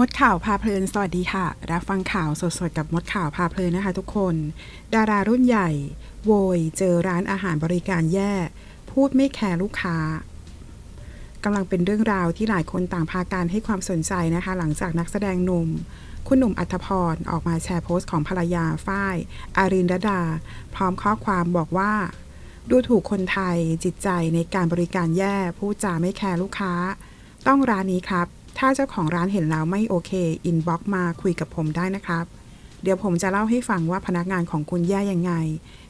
มดข่าวพาเพลิน สวัสดีค่ะ รับฟังข่าวสดๆ กับมดข่าวพาเพลินนะคะทุกคน ดารารุ่นใหญ่ โวยเจอร้านอาหารบริการแย่ พูดไม่แคร์ลูกค้ากำลังเป็นเรื่องราวที่หลายคนต่างพาการให้ความสนใจนะคะ หลังจากนักแสดงหนุ่ม คุณหนุ่มอัธพร ออกมาแชร์โพสต์ของภรรยาฝ้าย อารินดาดา พร้อมข้อความบอกว่า ดูถูกคนไทยจิตใจในการบริการแย่ พูดจาไม่แคร์ลูกค้า ต้องร้านนี้ครับ ถ้าเจ้าของร้านเห็นแล้วไม่โอเคอินบ็อกมาคุยกับผมได้นะครับ เดี๋ยวผมจะเล่าให้ฟังว่าพนักงานของคุณแย่ยังไง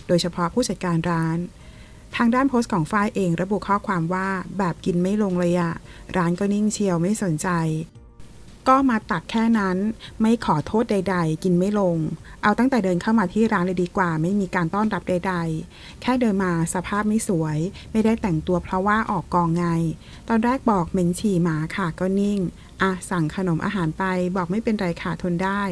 โดยเฉพาะผู้จัดการร้าน ทางด้านโพสต์ของฝ้ายเองระบุข้อความว่าแบบกินไม่ลงเลยอะร้านก็นิ่งเชียวไม่สนใจ ก็มาตักแค่นั้น ไม่ขอโทษใด ๆ กินไม่ลง เอาตั้งแต่เดินเข้ามาที่ร้านเลยดีกว่า ไม่มีการต้อนรับใด ๆ แค่เดินมาสภาพไม่สวย ไม่ได้แต่งตัวเพราะว่าออกกองไง ตอนแรกบอกเหม็นฉี่หมาค่ะก็นิ่ง อะสั่งขนมอาหารไปบอกไม่เป็นไรค่ะทนได้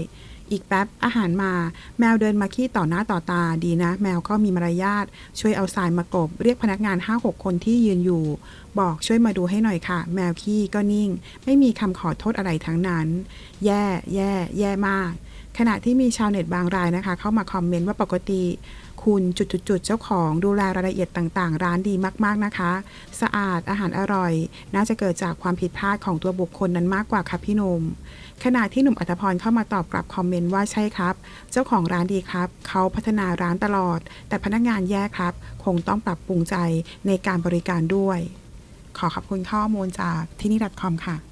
อีกแป๊บอาหารมา แมวเดินมาขี้ต่อหน้าต่อตาดีนะ แมวก็มีมารยาทช่วยเอาทรายมากรบเรียกพนักงาน 5-6 คนที่ยืนอยู่ บอกช่วยมาดูให้หน่อยค่ะ แมวขี้ก็นิ่ง ไม่มีคำขอโทษอะไรทั้งนั้น แย่ แย่ แย่มาก ขณะที่มีชาวเน็ตบางรายนะคะ เข้ามาคอมเมนต์ว่าปกติคุณจุดๆเจ้าของดูแลรายละเอียดต่างๆ ร้านดีมากๆนะคะ สะอาดอาหารอร่อย น่าจะเกิดจากความผิดพลาดของตัวบุคคลนั้นมากกว่าค่ะพี่หนุ่มขณะที่หนุ่มอัธพรเข้ามาตอบกลับคอมเมนต์ว่าใช่ครับ เจ้าของร้านดีครับ เขาพัฒนาร้านตลอด แต่พนักงานแย่ครับ คงต้องปรับปรุงใจในการบริการด้วย ขอขอบคุณข้อมูลจากที่นี่ .com ค่ะ